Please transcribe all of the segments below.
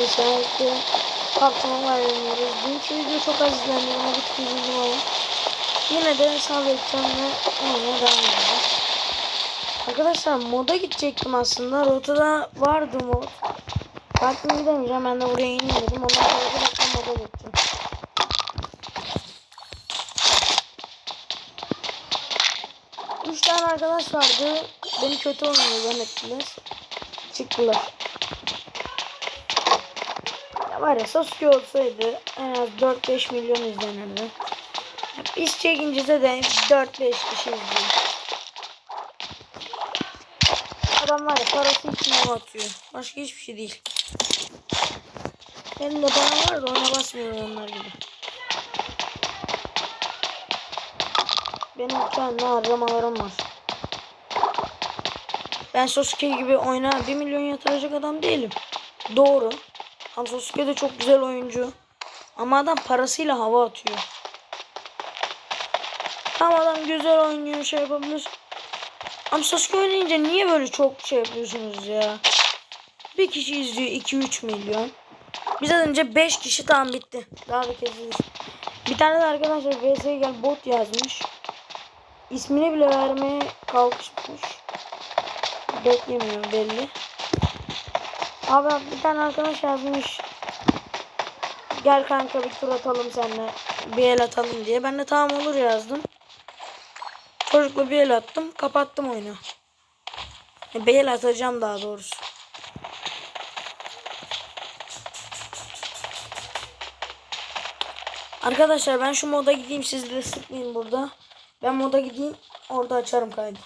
Özellikle kapsamı vermiyoruz. Dünkü video çok az izlendi. Ona bir tık üzüldüm ama. Yine de sabredeceğim ve oynamaya devam edeceğim. Arkadaşlar moda gidecektim aslında. Rotada vardı mod. Baktım gidemeyeceğim. Ben de buraya ineyim dedim. Ondan sonra direkt moda geçeceğim. Üç tane arkadaş vardı. Beni kötü oynuyor zannettiler. Çıktılar. Var ya Sasuke olsaydı en az 4-5 milyon izlenirdi. Biz çekince de 4-5 kişi izliyor. Adam var ya parası için hava atıyor. Başka hiçbir şey değil. Benim de bana var da ona basmıyorum onlar gibi. Benim kendi harcamalarım var. Ben Sasuke gibi oyna 1 milyon yatıracak adam değilim. Doğru. Sasuke de çok güzel oyuncu. Ama adam parasıyla hava atıyor. Tam adam güzel oynuyor şey yapabilir. Ama Sasuke oynayınca niye böyle çok şey yapıyorsunuz ya? Bir kişi izliyor 2-3 milyon. Biz az önce 5 kişi tam bitti. Daha da kesiliz. Bir tane de arkadaşlar VS'ye gel bot yazmış. İsmini bile vermeye kalkışmış. Beklemiyor belli. Abi bir tane arkadaş yazmış. Gel kanka bir tur atalım seninle. Bir el atalım diye. Ben de tamam olur yazdım. Çocukla bir el attım. Kapattım oyunu. E, Bir el atacağım daha doğrusu. Arkadaşlar ben şu moda gideyim. Siz de sıkmayın burada. Ben moda gideyim. Orada açarım kaydı.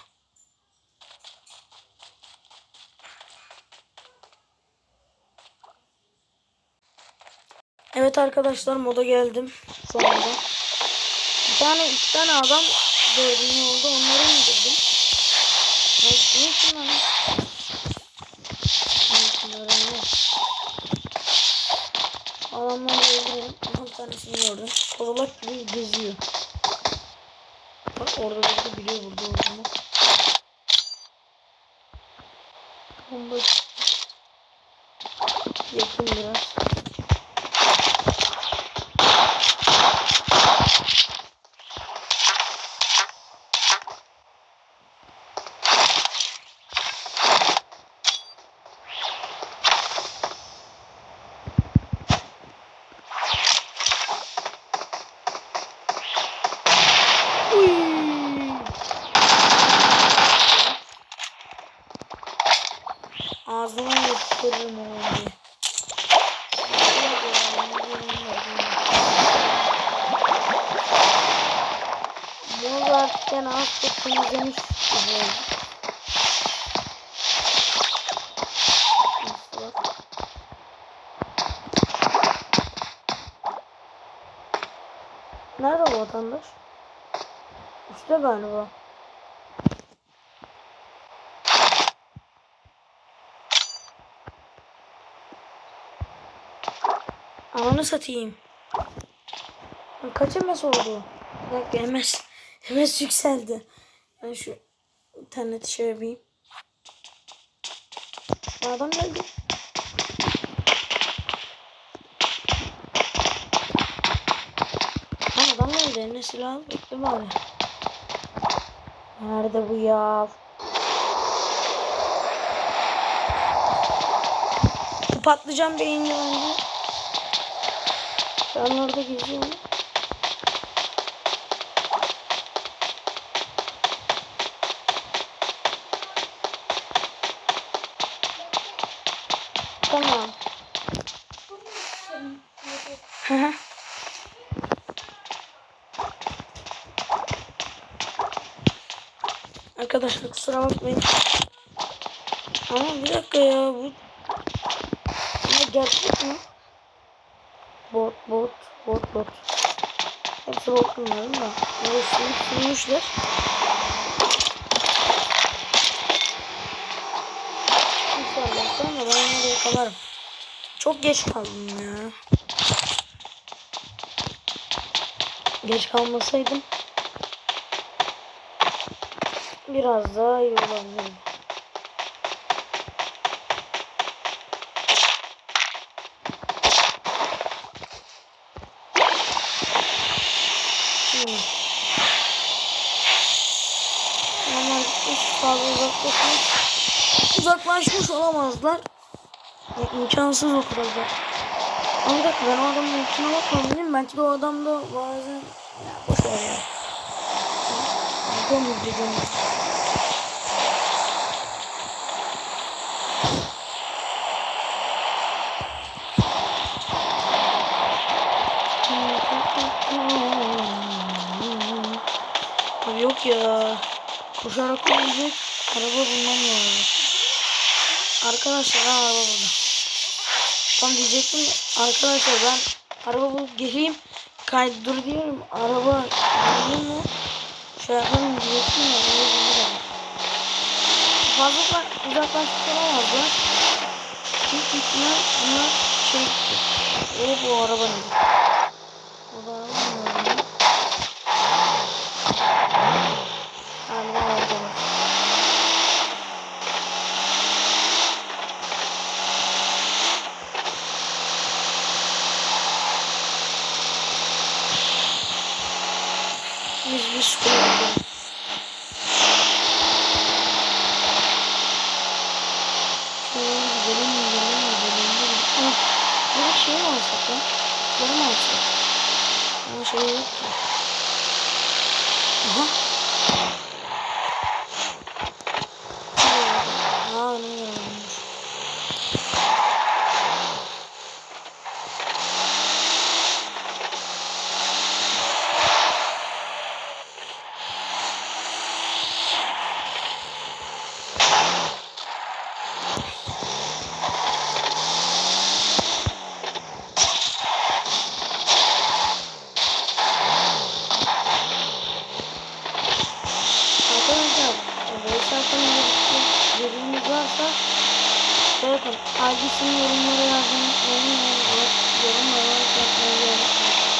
Evet arkadaşlar moda geldim. Anda. Bir tane iki tane adam gördüğüm oldu. Onları indirdim. Ne, ne için lan? Adamları öldürelim. Bir tanesini gördüm. Kozalak gibi geziyor. Bak orada da biliyor burada olduğunu. Bomba yakın biraz. Uy. Ağzıma yapıştırırım onu. Yani az çok temizlemiş gibi oldu. Nerede bu vatandaş? Üstte galiba. Ananı satayım. Kaç MS oldu? Dakika MS. MS yükseldi. Ben şu interneti şey yapayım. Adam geldi. Lan adam geldi. Eline silah. Bekle bari. Nerede bu ya? Bu patlıcan beyinli bence. Ben orada geziyorum. Tamam. Hı. Arkadaşlar kusura bakmayın. Ama bir dakika ya bu ne gerçek mi? Bot bot. Bot bunların da. Silip silmişler. İnşallah sonra ben onları yakalarım. Çok geç kaldım ya. Geç kalmasaydım biraz daha iyi olabilirdi. mi? Hemen fazla uzaklaşmış. Uzaklaşmış olamazlar. Ya, imkansız o kadar. Ama bak ben o adamın ultine bakmadım. Belki de o adam da bazen... Ya boş ver ya. Tamam, Koşarak olacak. Araba bulmam lazım. Arkadaşlar ha, araba burada. Tam diyecektim. Arkadaşlar ben araba bulup geleyim. Kaydır diyorum. Araba buldum mu? Şey yapalım diyecektim ya. Araba buldular. Fazla uzak- uzaklaşmış olamazlar. Büyük ihtimal bunlar şey O bu araba nedir? O da araba mı? Var. Biz bir. Ama burada şey alsak lan? Yarım alsak. Ama şey varsa şey yapın. Adresini yorumlara yazmayı unutmayın. ve Yorumlara yapmayı unutmayın.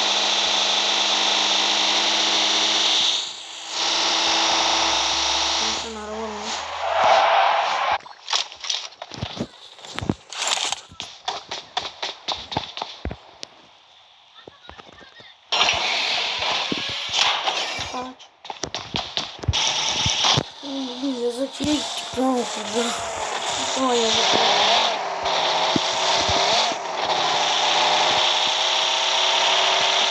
Biz yazıcıya gittik lan Ama yazık.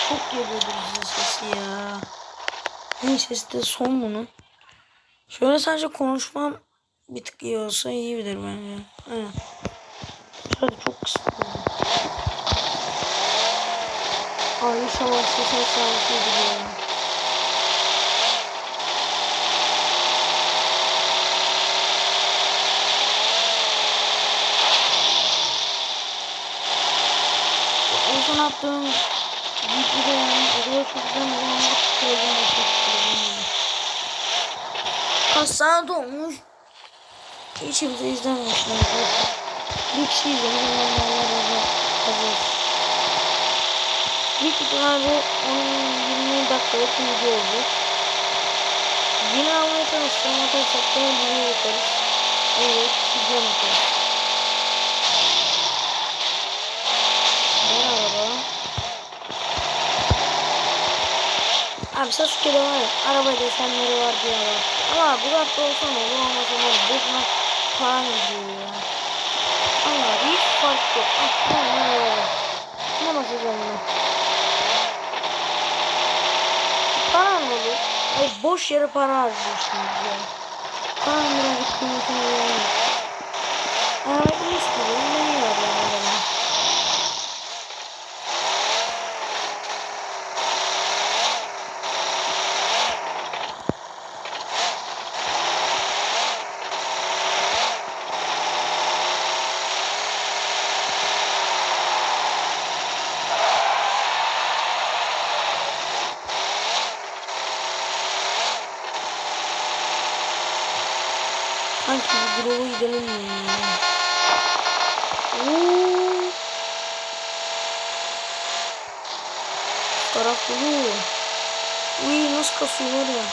Çok geliyordu sesi ya. Benim sesi de son bunun. Şöyle sadece konuşmam bir tık iyi olsa iyi bilir bence. Aynen. Şöyle çok kısıtlı oldu. Aile savaşı ses savaşı attığım videoda yani o kadar çok güzel zamanda tutuyorum. Kaç saat olmuş? Hiç kimse izlememişler. Bir kişi razı olsun. Büyük ihtimalle 10-20 dakikalık bir video oldu. Yine almaya çalışacağım. Atarsak da video yaparız. Evet, video yaparız. Abi Sasuke'de var ya araba desenleri var diye var. Ama bu dakika olsa ne olur olmasa ne olur. Boşuna para gidiyor ya. Allah hiç fark yok. Ah ne ne ne Ne basacağım ben? Para mı olur? Ay boş yere para harcıyorsunuz ya. Paranın birazcık kıymetini verin. Evet iyi istiyorum. Ne iyi var yani adamın. Sanki bir grova gidelim taraf dolu. Uy nasıl kasıyorlar ya?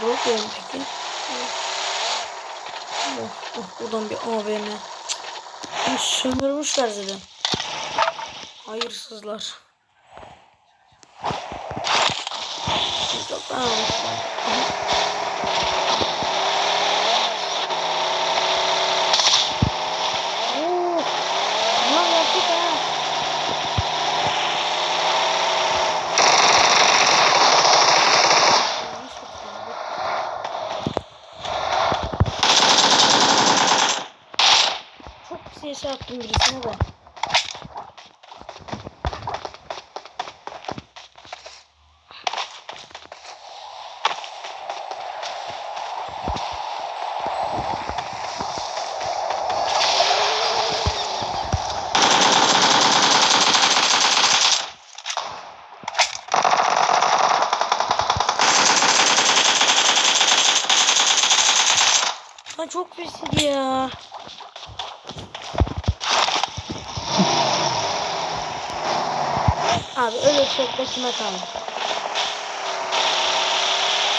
Drop yerim peki. Oh, oh, buradan bir AVM. Sömürmüşler zaten. Hayırsızlar. Çok almışlar. çok pis attım birisine de. Ha çok pisiydi ya. Abi öyle çok başına kaldık.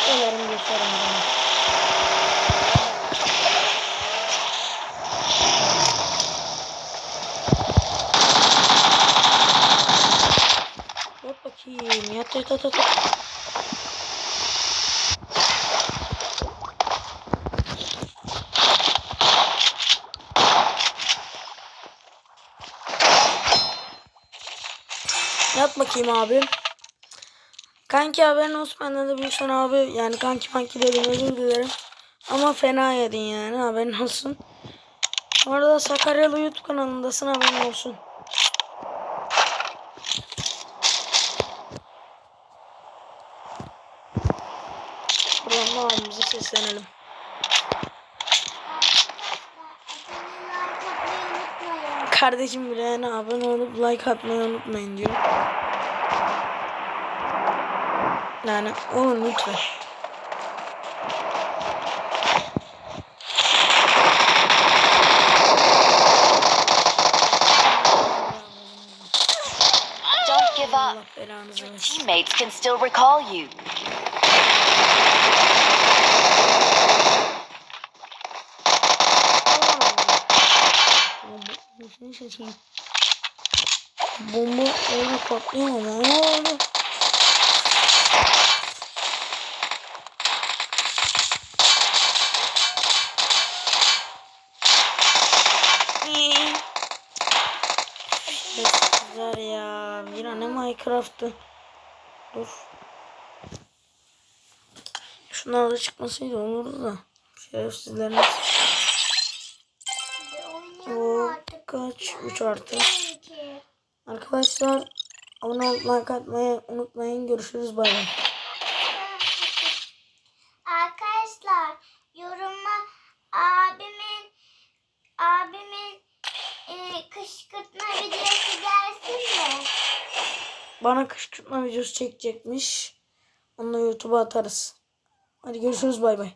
Ölerim geçerim bunu. Yat bakayım. Yat yat yat yat. Yat bakayım abi. Kanki haberin olsun benden de büyüksen abi. Yani kanki kanki dedim özür dilerim. Ama fena yedin yani haberin olsun. Bu arada Sakaryalı YouTube kanalındasın haberin olsun. Buradan da abimize seslenelim. Kardeşim bile yani abone olup like atmayı unutmayın diyor. Yani olun lütfen. Don't give up. Your teammates can still recall you. Ne seçeyim? Bomba öyle patlıyor ama ne oldu? Minecraft'ı. Dur. Şunlar da çıkmasaydı olurdu da. Şerefsizlerin. O kaç? 3 artı. Arkadaşlar abone olup like atmayı unutmayın. Görüşürüz bay bay. Videosu çekecekmiş. Onu YouTube'a atarız. Hadi görüşürüz bay bay.